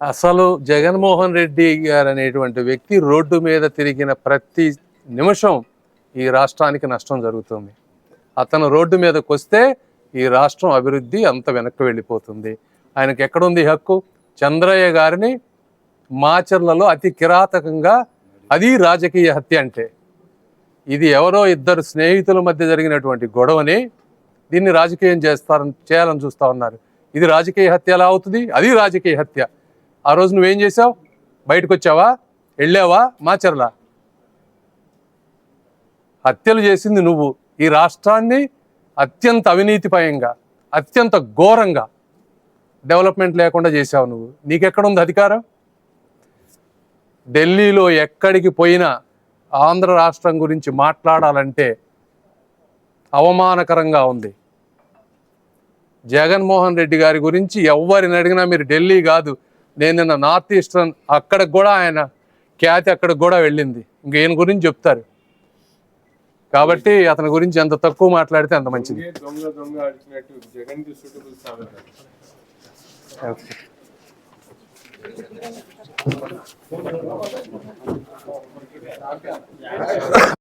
అసలు జగన్మోహన్ రెడ్డి గారు అనేటువంటి వ్యక్తి రోడ్డు మీద తిరిగిన ప్రతి నిమిషం ఈ రాష్ట్రానికి నష్టం జరుగుతుంది. అతను రోడ్డు మీదకి వస్తే ఈ రాష్ట్రం అభివృద్ధి అంత వెనక్కి వెళ్ళిపోతుంది. ఆయనకు ఎక్కడుంది హక్కు? చంద్రయ్య గారిని మాచర్లలో అతి కిరాతకంగా అది రాజకీయ హత్య అంటే. ఇది ఎవరో ఇద్దరు స్నేహితుల మధ్య జరిగినటువంటి గొడవని దీన్ని రాజకీయం చేస్తారని చేయాలని చూస్తా ఉన్నారు. ఇది రాజకీయ హత్య ఎలా అవుతుంది? అది రాజకీయ హత్య. ఆ రోజు నువ్వేం చేసావు బయటకు వచ్చావా వెళ్ళావా? మాచర్లా? హత్యలు చేసింది నువ్వు. ఈ రాష్ట్రాన్ని అత్యంత అవినీతిపయంగా అత్యంత ఘోరంగా డెవలప్మెంట్ లేకుండా చేసావు నువ్వు. నీకెక్కడుంది అధికారం? ఢిల్లీలో ఎక్కడికి పోయినా ఆంధ్ర రాష్ట్రం గురించి మాట్లాడాలంటే అవమానకరంగా ఉంది. జగన్మోహన్ రెడ్డి గారి గురించి ఎవరిని అడిగినా మీరు ఢిల్లీ కాదు నేను నిన్న నార్త్ ఈస్టర్న్ అక్కడికి కూడా ఆయన ఖ్యాతి అక్కడికి కూడా వెళ్ళింది. ఇంక ఈయన గురించి చెప్తారు. కాబట్టి అతని గురించి ఎంత తక్కువ మాట్లాడితే అంత మంచిది.